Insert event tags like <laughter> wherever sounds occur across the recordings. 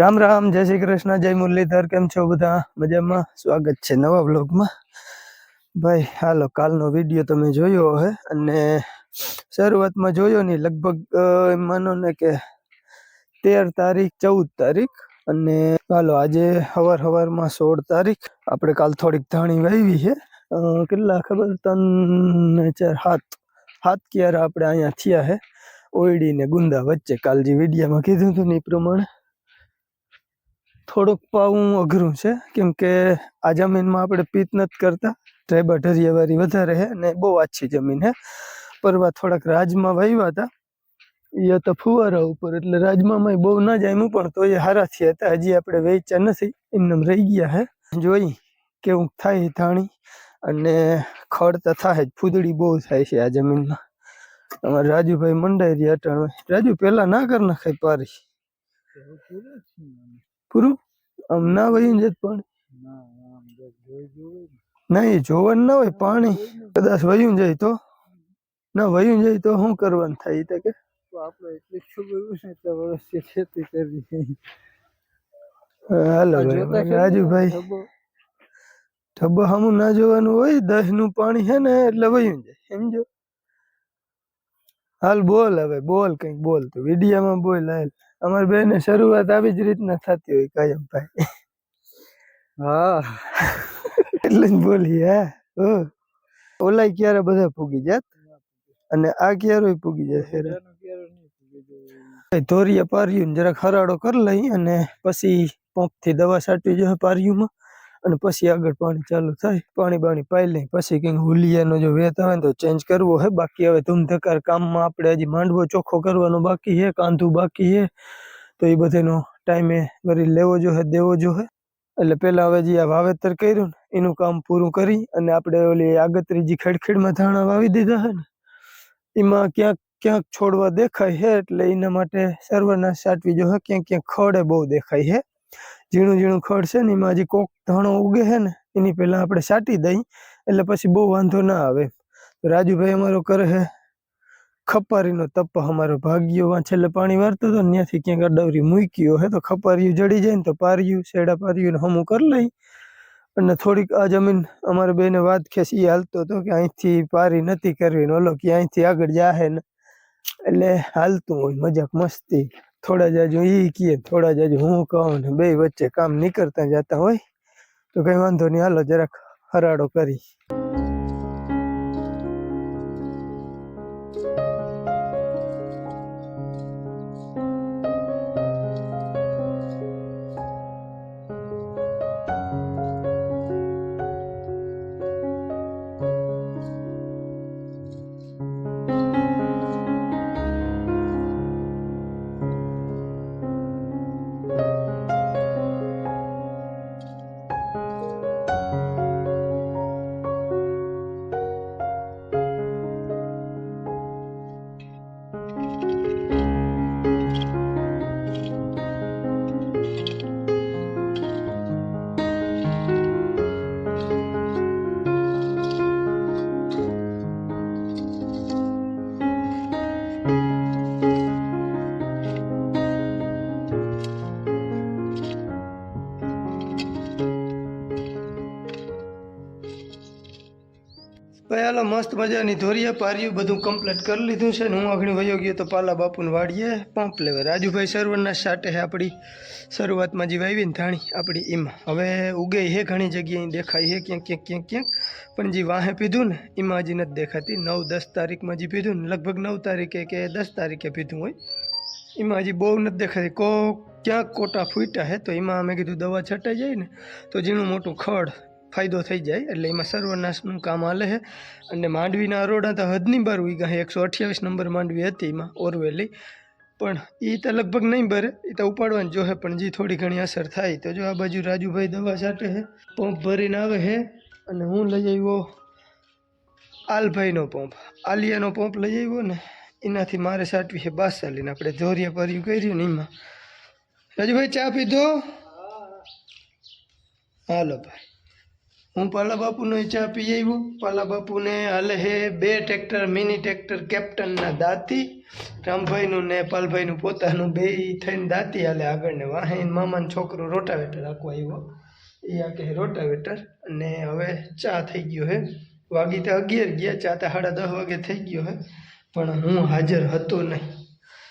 રામ રામ, જય શ્રી કૃષ્ણ, જય મુરલીધર, કેમ છો બધા? મજામાં? સ્વાગત છે નવા બ્લોગમાં ભાઈ, હાલો, કાલનો વીડિયો તમે જોયો હે? અને શરૂઆતમાં જોયો નહીં, લગભગ માનો ને કે તેર તારીખ, ચૌદ તારીખ, અને હાલો, આજે હવાર હવારમાં સોળ તારીખ. આપણે કાલ થોડીક ધાણી વાવી છે કેટલા ખબર? ત્રણ ચાર હાથ હાથ ક્યારે આપણે અહીંયા થયા હે? ઓયડી ને ગુંદા વચ્ચે. કાલ જે વિડીયામાં કીધું હતું ને એ પ્રમાણે. થોડુંક પાવું અઘરું છે કેમ કે આ જમીનમાં આપણે પીત નથી કરતા ડ્રાઈબર ઢરિયાવાળી વધારે છે અને બહુ આછી જમીન છે. પરવા થોડાક રાજમાં વહીવા હતા એ તો ફુવારા ઉપર, એટલે રાજમાં બહુ ના જામ્યું પણ તો એ હારા થયા હતા. હજી આપણે વેચ્યા નથી, એમને રહી ગયા હે જોઈ કેવું થાય ધાણી, અને ખડ તો થાય જ, ફૂદડી બહુ થાય છે આ જમીનમાં. અમારે રાજુભાઈ મંડાઈ રહ્યા અટાણે રાજુ પેલા ના કર નાખાય પારી પૂરું? આમ ના વહી જત પાણી ના જોવાનું ના હોય પાણી કદાચ વયું જાય તો? ના વયું જાય તો શું કરવાનું થાય તો કે? આપણે એટલી ખબર છે? એટલે વર્ષથી ખેતી કરી. હાલો ભાઈ રાજુભાઈ. ખબર ઢબ્બો સામું ના જોવાનું હોય દસનું પાણી છે ને એટલે વયું જાય સમજો? હાલ બોલ હવે બોલ કંઈક બોલ તું વિડીયામાં બોલ હાલ. અમારી બેન શરૂઆત આવી જ રીતના થતી હોય કાયમ ભાઈ. હા. એટલે જ બોલી હા. ઓલાય ક્યારે બધા પૂગી જાત? અને આ ક્યારે પૂગી જશે ધોરીએ પાર્યું જરાક હરાડો કરી લઈ અને પછી પંપથી દવા છાંટવી જોઈએ પાર્યુંમાં. અને પછી આગળ પાણી ચાલુ થાય. પાણી બાણી પાઈ લઈ, પછી કંઈક હુલિયાનો જો વેત આવે તો ચેન્જ કરવો હે. બાકી હવે ધૂમધકાર કામમાં આપણે હજી માંડવો ચોખ્ખો કરવાનો બાકી છે કાંધું બાકી છે તો એ બધાનો ટાઈમે વળી લેવો જોઈએ દેવો જોઈએ એટલે પેલા હવે જે આ વાવેતર કર્યું ને, એનું કામ પૂરું કરી અને આપણે ઓલી આગતરી જે ખેડખેડમાં ધાણા વાવી દીધા છે ને, એમાં ક્યાંક ક્યાંક છોડવા દેખાય છે એટલે એના માટે સર્વનાશ સાટવી જો ક્યાંક ક્યાંક ખડે બહુ દેખાય છે ઝીણું ઝીણું ખડ છે ને એમાં હજી કોક ધાણો ઉગે છે ને, એની પહેલા આપણે સાટી દઈ, એટલે પછી બહુ વાંધો ના આવે. તો રાજુભાઈ અમારો કરે છે ખપારીનો તપ, અમારો ભાગ્યો વાં છેલ્લે પાણી વારતો હતો ને ત્યાંથી ક્યાંક અડવરી મૂક્યો હે તો ખપારિયું જડી જાય ને તો પારિયું શેડા પારિયું ને હમું કરી લઈ. અને થોડીક આ જમીન અમારે બેને વાત ખેંચી હાલતો હતો કે અહીંથી પારી નથી કરવી ને ઓલો કે અહીંથી આગળ જાહે ને. એટલે હાલતું હોય, મજાક મસ્તી. થોડા જાજુ ઈ કીએ, થોડા જાજુ હું કહું ને બે વચ્ચે કામ નીકળતા જતા હોય, તો કઈ વાંધો નહીં. હાલો જરાક હરાડો કરી. મસ્ત મજાની ધોરીએ પાર્યું બધું કમ્પ્લીટ કરી લીધું છે ને હું અઘણી વયો ગયો તો પાલા બાપુને વાડીએ પંપ લેવા. રાજુભાઈ સર્વરના સાટે છે આપણી શરૂઆતમાં જે વાવી ને ધાણી આપણી એમાં. હવે ઉગે છે ઘણી જગ્યાએ, દેખાય છે ક્યાંક ક્યાંક ક્યાંક ક્યાંક. પણ જે વાહે પીધું ને એમાં હજી નથી દેખાતી. નવ, દસ તારીખમાં જે પીધું ને લગભગ નવ તારીખે કે દસ તારીખે પીધું હોય. એમાં હજી બહુ નથી દેખાતી. કો ક્યાંક કોટા ફૂટ્યા હે તો એમાં અમે કીધું દવા છટાઈ જાય ને તો ઝીણું મોટું ખડ ફાયદો થઈ જાય એટલે એમાં સર્વનાશનું કામ હાલે છે. અને માંડવીના અરોડા તો હદની બાર ઉઈ ગયા એકસો અઠ્યાવીસ નંબર માંડવી હતી એમાં ઓરવેલી. પણ એ તો લગભગ નહીં ભરે એ તો ઉપાડવાની જોહે પણ જે થોડી ઘણી અસર થાય. તો જો આ બાજુ રાજુભાઈ દવા છાંટે છે પંપ ભરીને આવે છે અને હું લઈ આવ્યો આલભાઈનો પંપ. આલિયાનો પંપ લઈ આવ્યો ને એનાથી મારે છાંટવી છે બાસાલીને. આપણે ધોરિયા પર્યું કર્યું ને એમાં. રાજુભાઈ ચા પીધો? હાલો ભાઈ. હું પાલા બાપુનો ચા પી આવ્યો. પાલા બાપુને હાલે હે બે ટ્રેક્ટર, મિની ટ્રેક્ટર, કેપ્ટનના દાંતી. રામભાઈનું ને પાલભાઈનું પોતાનું બે થઈને દાંતી હાલે આગળ ને વાહે. મામાનો છોકરો રોટાવેટર આખો આવ્યો. એ આ કહે રોટાવેટર. અને હવે ચા થઈ ગયો હે. વાગી તો અગિયાર ગયા, ચા તો સાડા દસ વાગે થઈ ગયો હે. પણ હું હાજર હતો નહીં.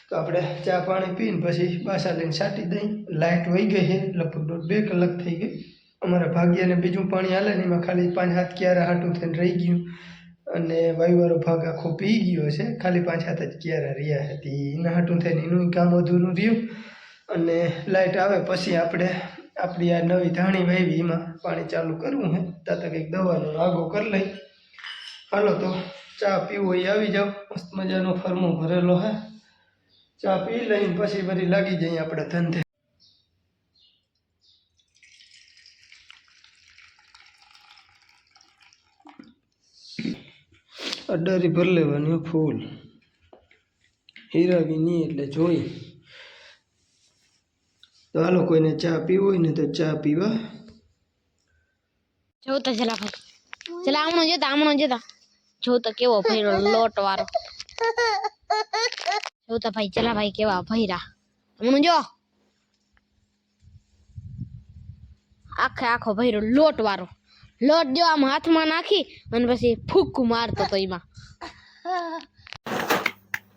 તો આપણે ચા પાણી પીને પછી પાછા લઈને છાંટી દઈ. લાઇટ વહી ગઈ છે લગભગ દોઢ બે કલાક થઈ ગઈ. અમારા ભાગ્યને બીજું પાણી હાલે ને એમાં ખાલી પાંચ હાથ ક્યારે હાટું થઈને રહી ગયું. અને વાયુવાળો ભાગ આખો પી ગયો છે ખાલી પાંચ હાથ જ ક્યારે રહ્યા હતી. એના હાટું થઈને એનું કામ અધૂરું રહ્યું. અને લાઇટ આવે પછી આપણે આપણી આ નવી ધાણી વાવી એમાં પાણી ચાલુ કરવું હે. તાતા કંઈક દવાનો આગો કરી લઈ. હાલો તો ચા પીવો એ આવી જાઓ. મસ્ત મજાનો ફરમો ભરેલો હે. ચા પી લઈને પછી ફરી લાગી જઈએ આપણે ધંધે. અડારી ભરી લેવાની ફૂલ. હીરાવી નહીં એટલે જોઈ. તો આ કોઈને ચા પીવો હોય ને તો ચા પીવા. જોતા ચલા ભાઈ. ચલા આમણો જતા આમણો જતા. જોતા કેવો ભૈરો લોટ વાળો. જોતા ભાઈ ચલા ભાઈ કેવા ભૈરા હમણું જો. આખે આખો ભૈરો લોટ વાળો. લોટ જો આમ હાથમાં નાખી અને પછી ફૂક મારતો તો એમાં.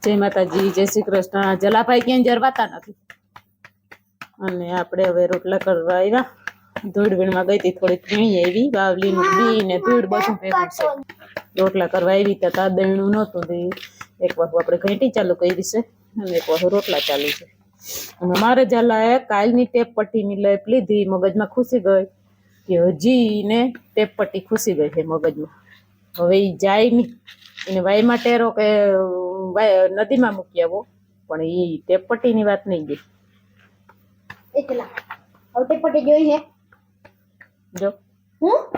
જય માતાજી, જય શ્રી કૃષ્ણ. જલાભાઈ ક્યાંય જરવાતા નથી. અને આપણે હવે રોટલા કરવા આવ્યા. ધૂળ વીણમાં ગઈ હતી, થોડીક વીણી આવી. બાવલીનું બી ને ધૂળ બધું ભેગું છે. રોટલા કરવા આવી ત્યાં તા દહીણું નહોતું એક વાર આપણે ઘંટી ચાલુ કરી છે અને એક વાર રોટલા ચાલુ છે. અને મારે જલાએ કાલની ટેપ પટ્ટીની લેપ લીધી, મગજમાં ખુશી ગઈ. કે હજી ને ટેપ પટ્ટી ખુશી ગઈ છે મગજમાં. હવે એ જાય નહીં. એને વાયમાં ટેરો કે વાય- નદીમાં મૂકી આવો. પણ એ ટેપ પટ્ટીની વાત નહીં ગઈ. હવે પટી જોઈ છે જો. હું?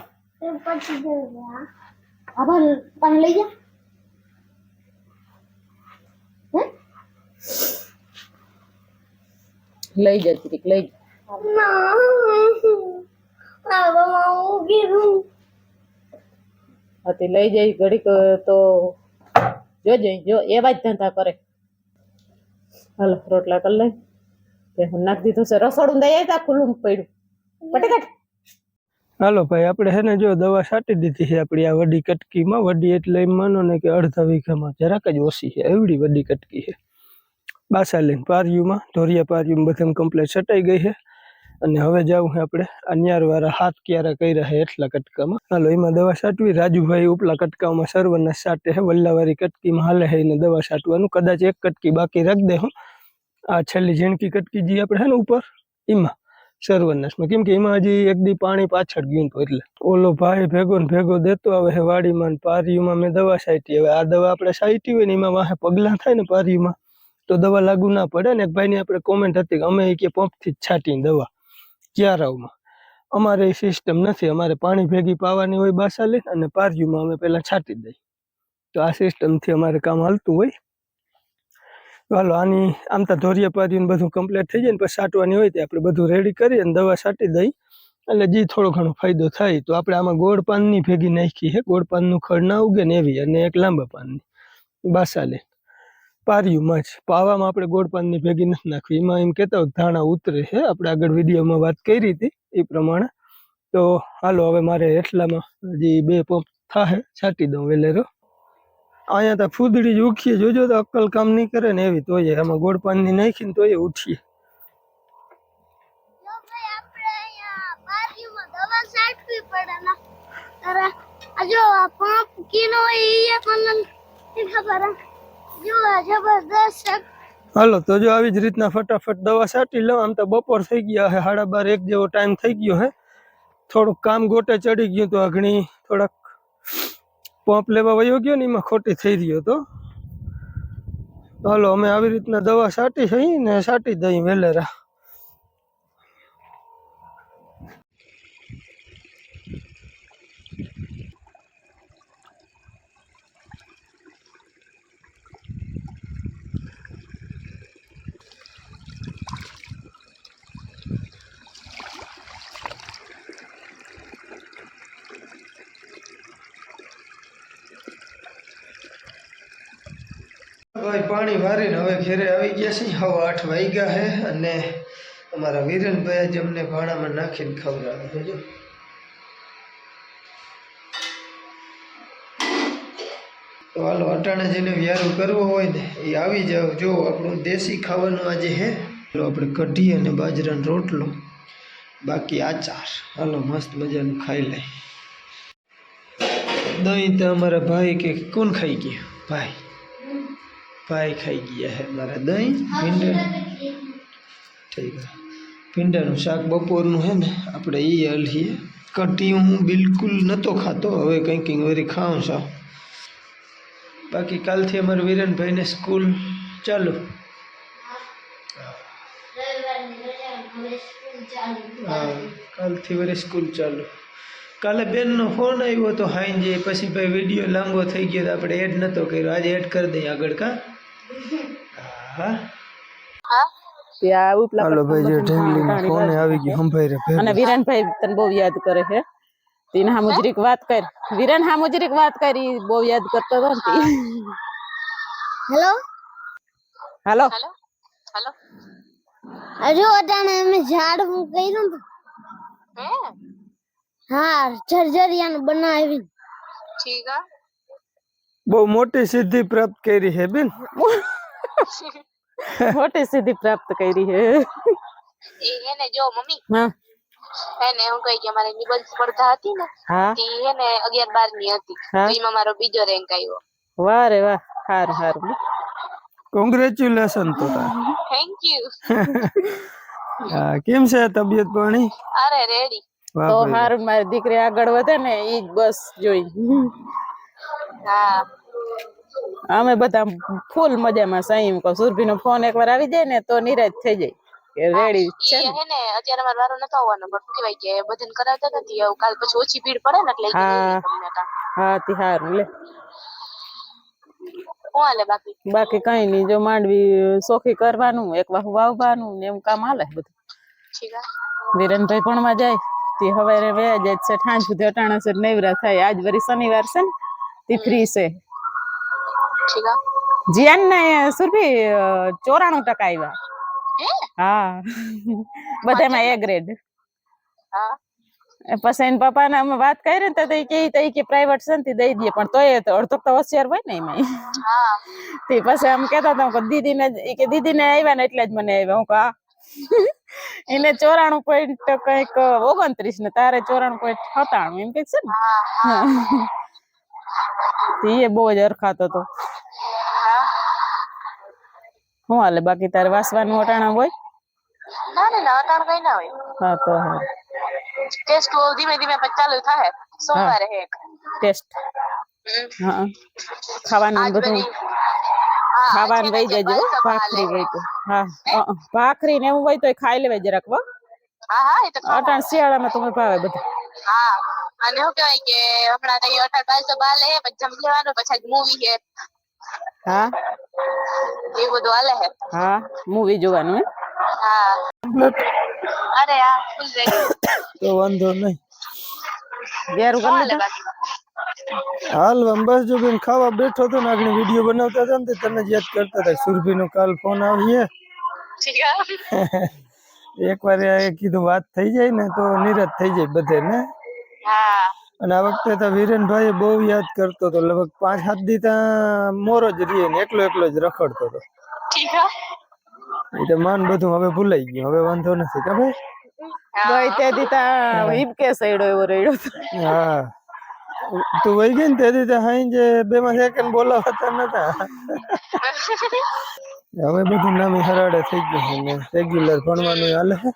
આભાર પણ લઈ જા. હે? લઈ જતી લઈ જા. હા તે લઈ જઈ ઘડીક તો જોજે જો એવા જ ધંધા કરે. હાલો રોટલા કરી લઈ. તે હું નાખી દીધું છે રસોડું દઈ આવતા ખુલ્લું પડ્યું. પટેકટ હાલો ભાઈ આપણે હે ને જો દવા છાંટી દીધી છે આપણી આ વડી કટકીમાં. વડી એટલે એમ માનો ને કે અડધા વીઘામાં જરાક જ ઓછી છે એવડી વડી કટકી છે. બાસા લઈને પારિયુમાં ઢોરિયા પાર્યુમાં બધામાં કમ્પ્લેટ છટાઈ ગઈ છે. અને હવે જાવું છે આપણે અન્યારવાળા હાથ ક્યારે કર્યા હે એટલા કટકામાં. હાલો, એમાં દવા છાંટવી. રાજુભાઈ ઉપલા કટકામાં સર્વના છાંટે છે વલ્લાવાળી કટકીમાં હાલે છે એને દવા છાંટવાનું. કદાચ એક કટકી બાકી રાખી દે હું. આ છેલ્લી ઝીણકી કટકી જે આપણે છે ને ઉપર, એમાં સર્વનાશમાં કેમ કે એમાં હજી એક દી પાણી પાછળ ગયું હતું એટલે. ઓલો ભાઈ ભેગો ને ભેગો દેતો આવે છે વાડીમાં ને પારીમાં મેં દવા છાંટી. હવે આ દવા આપણે છાંટી હોય ને એમાં વાહે પગલાં થાય ને પારીમાં તો દવા લાગુ ના પડે ને એક ભાઈની આપણે કોમેન્ટ હતી કે અમે એ કે પંપથી જ છાંટીને દવા. ક્યારાવમાં અમારે એ સિસ્ટમ નથી. અમારે પાણી ભેગી પાવાની હોય બાસા લઈને અને પારીમાં અમે પહેલાં છાંટી દઈએ. તો આ સિસ્ટમથી અમારે કામ હાલતું હોય. ચાલો આની, આમ તો ધોરિયા પારીને બધું કમ્પ્લીટ થઈ જાય ને પછી છાંટવાની હોય તે આપણે બધું રેડી કરી અને દવા છાંટી દઈ એટલે જે થોડો ઘણો ફાયદો થાય. તો આપણે આમાં ગોળ પાનની ભેગી નાખી છે ગોળ પાનનું ખડ ના ઉગે ને એવી અને એક લાંબા પાનની બાસા બાસાલે પારિયુંમાં જ પાવામાં આપણે ગોળ પાનની ભેગી નથી નાખવી. એમાં એમ કહેતા હોય કે ધાણા ઉતરે છે. આપણે આગળ વિડીયોમાં વાત કરી હતી એ પ્રમાણે. તો હાલો, હવે મારે એટલામાં હજી બે પંપ થાય છાંટી દઉં વેલેરો. અહીંયા તો ફૂદડી જ ઉખીએ. જોજો તો અક્કલ કામ નહીં કરે ને એવી. તોય આમાં ગોળ પાનની નાખીને તોય ઉઠીએ. જો ભાઈ, આપણે અહીંયા બારીમાં દવા છાંટવી પડે ને. તારે, આ જો આ પંપ કીનો હોય ઈ પણ નથી ખબર હાલો, તો જો આવી જ રીતના ફટાફટ દવા છાંટી લો આમ તો બપોર થઈ ગયા હે, સાડા બાર એક જેવો ટાઈમ થઈ ગયો હે. થોડુંક કામ ગોટે ચડી ગયું તો અઘણી થોડાક પંપ લેવા વયો ગયો ને એમાં ખોટી થઈ રહ્યો તો તો. હાલો, અમે આવી રીતના દવા છાંટી છે ને છાંટી દઈ વેલેરા. પાણી મારીને હવે ઘેરે આવી ગયા છીએ. હવે આઠ વાગ્યા છે અને અમારા વિરેનભાઈ જ અમને ભાણામાં નાખીને ખવડાવે છે, જો. તો હાલો, અટાણે જેને વ્યારું કરવો હોય ને, એ આવી જાવ. જો, આપણું દેશી ખાવાનું આજે હે. ચાલો આપણે કઢી અને બાજરાનો રોટલો, બાકી આચાર. હાલો, મસ્ત મજાનું ખાઈ લઈ દહીં તો અમારા ભાઈ કે કોણ ખાઈ ગયા? ભાઈ. ભાઈ ખાઈ ગયા હે મારા દહીં ભીંડા ઠીક છે ભીંડાનું શાક બપોરનું હે ને, આપણે એ હલીએ કઢી હું બિલકુલ નહોતો ખાતો, હવે કંઈક કંઈક વળી ખાઉં છું. બાકી કાલથી અમારા વિરેનભાઈને સ્કૂલ ચાલુ. હા, કાલથી વળી સ્કૂલ ચાલુ. કાલે બેનનો ફોન આવ્યો હતો હાંજે પછી ભાઈ વીડિયો લાંબો થઈ ગયો તો આપણે એડ નહોતો કર્યો. આજે એડ કરી દઈએ આગળ, કા? હા ત્યાં ઉપલા હાલો ભાઈ જે પર ઢીંગલીનો પાણી ફોન વાળું. આવી ગયો સંભાઈ રે અને વિરાનભાઈ તને બહુ યાદ કરે છે તીને હા મુજરીક વાત કર વિરાન હા મુજરીક વાત કરી બહુ યાદ કરતો હતો ને તી. હેલો હાલો હજુ અટાણે અમે ઝાડવું કર્યું ને હા જર્જરિયાનું બનાવી બહુ મોટી સિદ્ધિ પ્રાપ્ત કરી હે બેન. <laughs> મોટી સિદ્ધિ પ્રાપ્ત કરી છે એને જો મમ્મી હા. એને હું કહી કે અમારે નિબંધ સ્પર્ધા હતી ને હા. તે એને અગિયાર બારની હતી તો એમાં મારો બીજો રેન્ક આવ્યો. વાહ રે વાહ હારું હાર. કોંગ્રેચ્યુલેશન તો થેન્ક યુ <laughs> હા કેમ છે તબિયત પાણી? અરે રેડી તો હાર મારી દીકરી આગળ વધે ને ઈ જ બસ જોઈ. હા અમે બધા ફૂલ મજામાં એમ કહું સુરભી નો ફોન એકવાર આવી જાય ને તો નિરાશ થઈ જાય રેડી છે ને. અત્યારે મારે વારો નતો આવવાનો પણ શું કહેવાય કે બધાને કરાવતા નથી. આવું કાલ પછી ઓછી ભીડ પડે ને એટલે હા. હા તી હારું લે. બાકી? કઈ નહીં જો માંડવી સોખી કરવાનું એક વાહુ વાવવાનું ને એમ કામ હાલે બધું. વિરેનભાઈ ભણવા જાય તે હવે વયા જાય છે ઠાંજ સુધી અટાણા છે નેવરા થાય. આજ વરી શનિવાર છે ને તે ફ્રી છે. જીયાન ને સુરભી ચોરાણું ટકા આવ્યા હા? બધામાં એ ગ્રેડ પછી એના પપ્પા ને અમે વાત કરી ને તો કે તઈ કે પ્રાઇવેટ છે ને દઈ દઈએ પણ તોય અડધો તો હોશિયાર હોય ને એમાં તે પછી આમ કેતા હતા દીદી ને કે દીદી ને આવ્યા ને એટલે જ મને આવ્યા હું કા એને ચોરાણું પોઈન્ટ કંઈક ઓગણત્રીસ ને તારે ચોરાણું પોઈન્ટ સત્તાણું એમ કે છે ને? એ બહુ જ અરખાતો હતો. હું હાલે બાકી તારે વાસવાનું અટાણા હોય? ના ના ના અટાણ કઈ ના હોય. હા તો હા. ટેસ્ટ ધીમે ધીમે પછી ચાલુ થાય. સોમવારે હે ટેસ્ટ. હા ખાવાનું બધું ખાવાનું વહી જજો ભાખરી હોય તો. હા ભાખરી ને એવું હોય તો ખાઈ લેવાય જરાક વા હા હા એ તો અટાણ શિયાળામાં તમે ભાવે બધું. હા. અને શું કહેવાય કે હમણાં કઈ અઢાર બારસો બાર લે પછી જમી લેવાનું પછી મૂવી હે હા? એ બધું હાલે હે. હા મૂવી જોવાનું હે હા. અરે હા ફૂલ રેડી તો વાંધો નહીં. ઘેરું શું કરી હાલે બસ જો બેન ખાવા બેઠો તો ને આગળ વીડિયો બનાવતા હતા ને તે તને જ યાદ કરતા હતા સુરભીનો કાલ ફોન આવીએ. <laughs> એકવાર કીધું વાત થઈ જાય ને તો નિરાશ થઈ જાય બધે ને? હા અને આ વખતે તો વિરેનભાઈ બહુ યાદ કરતો હતો. લગભગ પાંચ સાત દી ત્યાં મોરો જ રહીએ ને એકલો એકલો જ રખડતો હતો. એટલે તો માન બધું હવે ભૂલાઈ ગયું. હવે વાંધો નથી કે ભાઈ? ગઈ તે દીતા હિબકે સઈડો એવો રહ્યો હા. તું વહી ગઈ ને તે તો હાઈ જે બે માં સેકન્ડ બોલાવતા નતા. <laughs> હવે બધું નામી હરાડે થઈ ગયું છે ને. રેગ્યુલર ભણવાનું હાલે છે.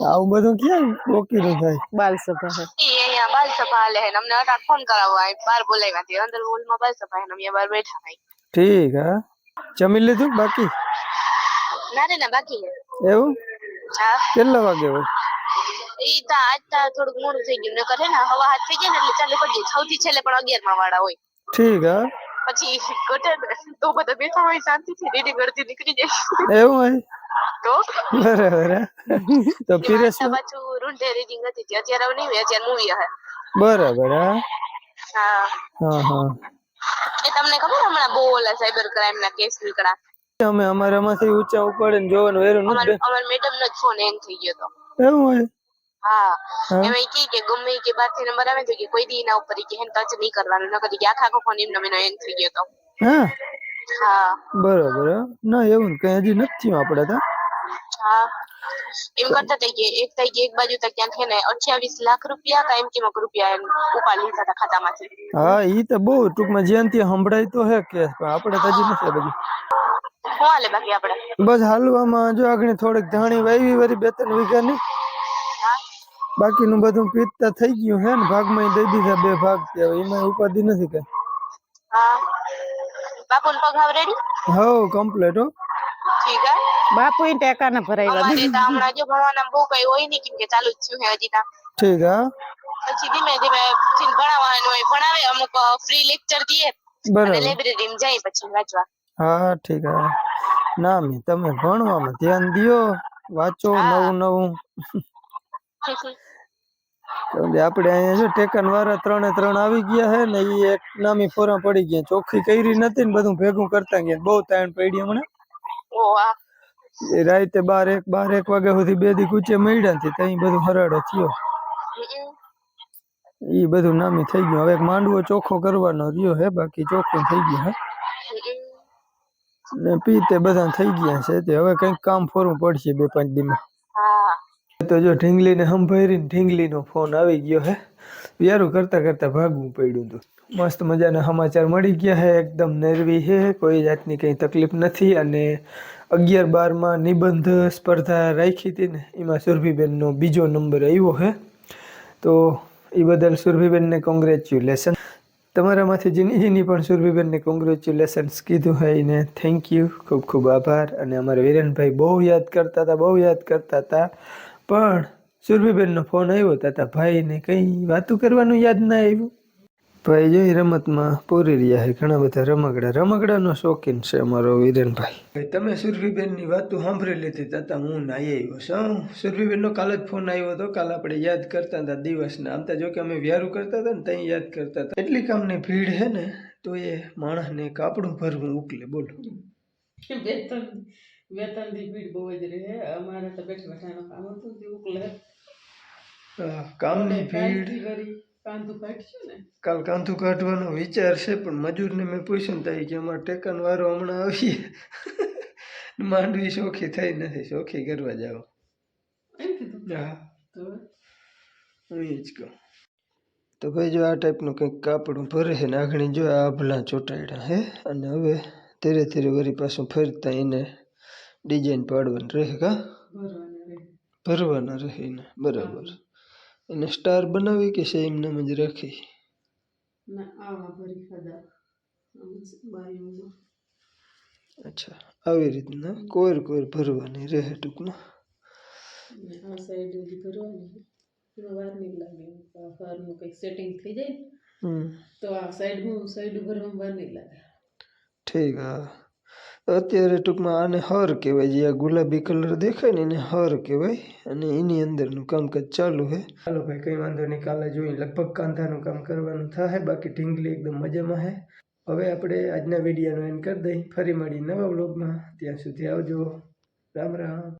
આવું બધું ક્યાં રોકીનું થાય બાલ સભા છે ઈ અહીંયા બાલ સભા હાલે હે અમને અટાટ ફોન કરાવવા આય બાર બોલાવ્યા હતી અંદર હોલમાં બાલ સભા હે અમે અહીંયા બહાર બેઠા હે. ઠીક હા. જમી લીધું? બાકી? ના રે ના બાકી હે. એવું? હા. કેટલા વાગે હોય? ઈ તો આજ તો થોડુંક મોડું થઈ ગયું. નકર હે ને હવા હાથ થઈ જાય ને એટલે ચાલુ કરી સૌથી છેલ્લે પણ અગિયારમાં વાળા હોય. ઠીક હા. પછી ઘટે તો બધા બેઠા હોય શાંતિથી રેડી કરતી નીકળી જાય. એવું હોય? તો? બરાબર તો પીરેશ પાછું રૂંઢે રીડિંગ હતી અત્યારે હવે નહીં અત્યારે મૂવી હે. બરાબર હા? હા. હા હા. એ તમને ખબર હમણાં બહુ ઓલા સાયબર ક્રાઇમ ના કેસ નીકળ્યા? અમે અમારામાંથી ઊંચા ઉપાડે ને જોવાનું વેરું નથી અમાર મેડમ નો ફોન હેંગ થઈ ગયો તો. એવું હોય? હા. એમાં કી કે ગમે કે બારથી નંબર આવે તો કે કોઈ દી એના ઉપર કે હેન ટચ નહીં કરવાનું. નકર કે આખા આખો ફોન એમનો મેનો હેંગ થઈ ગયો તો. હા. હા. બરોબર ના એવું કઈ હજી નથી આપણે તો. હા. એમ કરતા થઈ કે એક થઈ કે એક બાજુ તો ક્યાંક હે ને અઠ્યાવીસ લાખ રૂપિયા કા એમ કે રૂપિયા એમ ઉપાડ લીધા હતા ખાતામાંથી. હા ઈ તો બહુ ટૂંકમાં જ્યાં ત્યાં સંભળાય તો હે કે પણ આપણે તો હજી નથી બધું શું હાલે બાકી આપણે બસ હાલવામાં જો આગળ થોડીક ધાણી વાવી વરી બે ત્રણ વીઘા ની. બાકીનું બધું પીતતા થઈ ગયું હે ને ભાગમાં દઈ દીધા બે ભાગ તે એમાં ઉપાધિ નથી કઈ. હા. બાપુ પગ હાવ રેડી હવ કમ્પ્લીટ હો. ઠીક હે? બાપુ ટેકા ને અમારે તો હમણાં જો ભણવાના બહુ કઈ હોય નહીં કેમ કે ચાલુ જ થયું હે હજી તા. ઠીક હે. પછી ધીમે ધીમે થી ભણાવવાનું હોય ભણાવે અમુક ફ્રી લેક્ચર દઈએ. અને લાઇબ્રેરી માં જાય પછી વાંચવા. હા ઠીક હે. ના મી તમે ભણવામાં ધ્યાન દ્યો વાંચો નવું નવું. <laughs> કેમ કે આપણે અહીંયા ટેકન વાળા ત્રણે ત્રણ આવી ગયા હે ને એ એક નામી ફોરા પડી ગયા. ચોખ્ખી કરી નથી ને બધું ભેગું કરતા ગયા. બહુ તાણ પડી હમણાં. એ રાતે બાર એક બાર એક વાગ્યા સુધી બે દી કૂચે મળ્યા થી ત્યાં બધું હરાડો થયો. ઈ બધું નામી થઈ ગયું. હવે એક માંડવો ચોખ્ખો કરવાનો રહ્યો હે બાકી ચોખ્ખું થઈ ગયું હે. ને પીતે બધા થઈ ગયા છે. તે હવે કંઈક કામ ફોરવું પડશે બે પાંચ દીમાં. હા. તો જો ઢીંગલીને સંભાળીને ઢીંગલીનો ફોન આવી ગયો હે. વ્યારું કરતાં કરતાં ભાગવું પડ્યું હતું. મસ્ત મજાના સમાચાર મળી ગયા હે, એકદમ નરવી હે, કોઈ જાતની કંઈ તકલીફ નથી અને અગિયાર બારમાં નિબંધ સ્પર્ધા રાખી હતી ને, એમાં સુરભીબેનનો બીજો નંબર આવ્યો હે. તો એ બદલ સુરભીબેનને કોંગ્રેચ્યુલેશન તમારામાંથી જીની જીની પણ સુરભીબેનને કોંગ્રેચ્યુલેશન્સ કીધું હોય એને. થેન્ક યુ ખૂબ ખૂબ આભાર. અને અમારા વિરેનભાઈ બહુ યાદ કરતા હતા, બહુ યાદ કરતા હતા. પણ સુરભીબેનનો ફોન આવ્યો તાતા ભાઈને કંઈ વાતું કરવાનું યાદ ના આવ્યું. ભાઈ જોઈ રમતમાં પૂરી રહ્યા છે. ઘણા બધા રમકડા. રમકડાનો શોખીન છે અમારો વિરેનભાઈ. તમે સુરભીબેનની વાતો સાંભળી લીધી. તાતા હું નાઈ આવ્યો છું. સુરભીબેનનો કાલ જ ફોન આવ્યો હતો. કાલ આપણે યાદ કરતા હતા દિવસના. આમ તો જો કે અમે વ્યારું કરતા હતા ને ત્યાં યાદ કરતા હતા. એટલી કામની ભીડ છે ને તો એ માણસને કાપડું ભરવું ઉકલે. બોલો. વેતન વેતન ભીડ બહુ જ રહે. અમારે તો બેઠા બેઠા કામ હતું તે ઉકલે. કામની ભીડ કાઢશું ને? કાલ કાંધું કાઢવાનો વિચાર છે પણ મજૂરને મેં પૂછ્યું થાય કે અમારે ટેકન વારો હમણાં આવીએ. <laughs> માંડવી શોખી થઈ નથી શોખી કરવા જાઓ. એમ કીધું? હા. તો હું એ જ કહું. તો ભાઈ જો આ ટાઈપનું કંઈક કાપડું ભરે છે નાખણી જો આ આભલા ચોંટાડ્યા હે અને હવે ધીરે ધીરે વળી પાછું ફરતા એને ડિઝાઇન પાડવાની રહે કા? ભરવાના રહે. ભરવાના રહે બરાબર. એને સ્ટાર બનાવી કે સેમ એમનામ જ રાખી? ના અચ્છા. આવી રીતના કોર કોર ભરવાની રહે ટૂંકમાં? આ સાઈડ ભરવાની. એમાં વાર નહીં લાગે. ફારનું કંઈક સેટિંગ થઈ જાય તો આ સાઈડ હું સાઈડ ભરવામાં વાર નહીં લાગે. ઠીક હા. અત્યારે ટૂંકમાં આને હર કહેવાય. જે આ ગુલાબી કલર દેખાય ને એને હર કહેવાય. અને એની અંદરનું કામકાજ ચાલુ છે ચાલો ભાઈ, કંઈ વાંધો નહીં. કાલે જોઈએ. લગભગ કાંધાનું કામ કરવાનું થાય બાકી ઢીંગલી એકદમ મજામાં છે હવે આપણે આજના વિડીયોનો એન્ડ કરી દઈ. ફરી મળી નવા વ્લોગમાં. ત્યાં સુધી આવજો. રામ રામ.